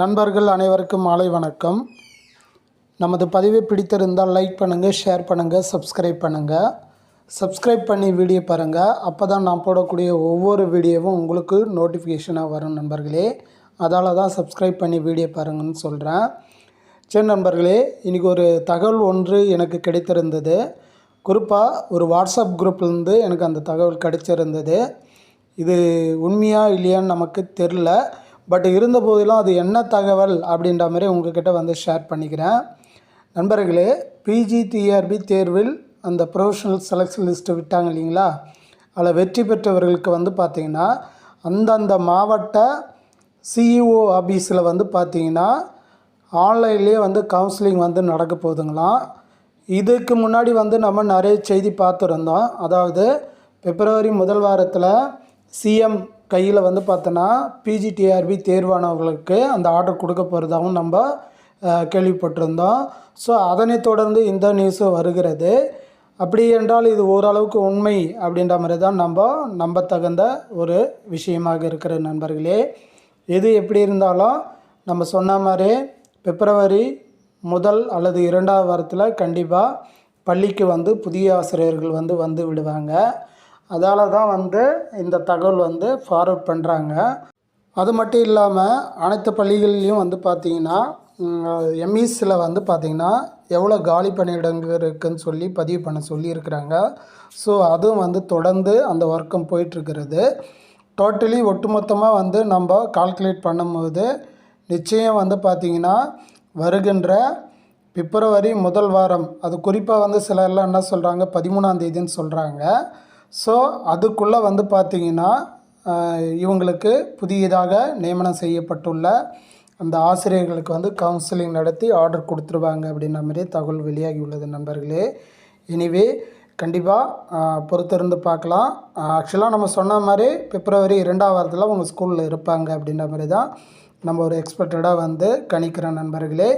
நண்பர்கள் அனைவருக்கும் மாலை வணக்கம். நமது பதிவை பிடித்திருந்தால் லைக் பண்ணுங்கள் ஷேர் பண்ணுங்கள் சப்ஸ்கிரைப் பண்ணுங்கள் சப்ஸ்கிரைப் பண்ணி வீடியோ பாருங்கள் அப்போ தான் நான் போடக்கூடிய ஒவ்வொரு வீடியோவும் உங்களுக்கு நோட்டிஃபிகேஷனாக வரும் நண்பர்களே. அதால் தான் சப்ஸ்கிரைப் பண்ணி வீடியோ பாருங்கன்னு சொல்கிறேன் சரி நண்பர்களே இன்றைக்கி ஒரு தகவல் ஒன்று எனக்கு கிடைத்திருந்தது. குறிப்பாக ஒரு வாட்ஸ்அப் குரூப்லேருந்து எனக்கு அந்த தகவல் கிடைச்சிருந்தது. இது உண்மையாக இல்லையான்னு நமக்கு தெரில பட் இருந்த போதிலும் அது என்ன தகவல் அப்படின்ற மாதிரி உங்ககிட்ட வந்து ஷேர் பண்ணிக்கிறேன். நண்பர்களே பிஜிடிஆர்பி தேர்வில் அந்த ப்ரொஃபஷனல் செலெக்ஷன் லிஸ்ட்டு விட்டாங்க இல்லைங்களா? அதில் வெற்றி பெற்றவர்களுக்கு வந்து பார்த்திங்கன்னா அந்தந்த மாவட்ட சிஇஓ ஆஃபீஸில் வந்து பார்த்திங்கன்னா ஆன்லைன்லேயே வந்து கவுன்சிலிங் வந்து நடக்க போகுதுங்களாம். இதுக்கு முன்னாடி வந்து நம்ம நிறைய செய்தி பார்த்துருந்தோம். அதாவது பிப்ரவரி முதல் வாரத்தில் சிஎம் கையில் வந்து பார்த்தோன்னா பிஜிடிஆர்பி தேர்வானவர்களுக்கு அந்த ஆர்டர் கொடுக்க போகிறதாகவும் நம்ம கேள்விப்பட்டிருந்தோம். ஸோ அதனை தொடர்ந்து இந்த நியூஸும் வருகிறது. அப்படி என்றால் இது ஓரளவுக்கு உண்மை அப்படின்ற மாதிரி தான் நம்ம நம்பத்தகுந்த ஒரு விஷயமாக இருக்கிற நண்பர்களே. எது எப்படி இருந்தாலும் நம்ம சொன்ன மாதிரி பிப்ரவரி முதல் அல்லது இரண்டாவது வாரத்தில் கண்டிப்பாக பள்ளிக்கு வந்து புதிய ஆசிரியர்கள் வந்து வந்து விடுவாங்க. அதால் தான் வந்து இந்த தகவல் வந்து ஃபார்வர்ட் பண்ணுறாங்க அது மட்டும் இல்லாமல் அனைத்து பள்ளிகள்லேயும் வந்து பார்த்திங்கன்னா எம்இஸில் வந்து பார்த்திங்கன்னா எவ்வளோ காலி பணியிடங்கள் இருக்குதுன்னு சொல்லி பதிவு பண்ண சொல்லியிருக்கிறாங்க. ஸோ அதுவும் வந்து தொடர்ந்து அந்த ஒர்க்கும் போயிட்டுருக்கிறது. டோட்டலி ஒட்டுமொத்தமாக வந்து நம்ம கால்குலேட் பண்ணும்போது நிச்சயம் வந்து பார்த்திங்கன்னா வருகின்ற பிப்ரவரி முதல் வாரம் அது குறிப்பாக வந்து சிலர்லாம் என்ன சொல்கிறாங்க பதிமூணாம் தேதின்னு சொல்கிறாங்க ஸோ அதுக்குள்ளே வந்து பார்த்திங்கன்னா இவங்களுக்கு புதியதாக நியமனம் செய்யப்பட்டுள்ள அந்த ஆசிரியர்களுக்கு வந்து கவுன்சிலிங் நடத்தி ஆர்டர் கொடுத்துருவாங்க அப்படின்ற மாதிரி தகவல் வெளியாகி உள்ளது நண்பர்களே. எனிவே கண்டிப்பாக பொறுத்திருந்து பார்க்கலாம். ஆக்சுவலாக நம்ம சொன்ன மாதிரி பிப்ரவரி இரண்டாம் வாரத்தில் உங்கள் ஸ்கூலில் இருப்பாங்க அப்படின்ற மாதிரி தான் நம்ம ஒரு எக்ஸ்பெக்டடாக வந்து கணிக்கிற நண்பர்களே.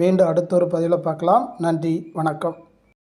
மீண்டும் அடுத்த ஒரு பதிவில் பார்க்கலாம். நன்றி வணக்கம்.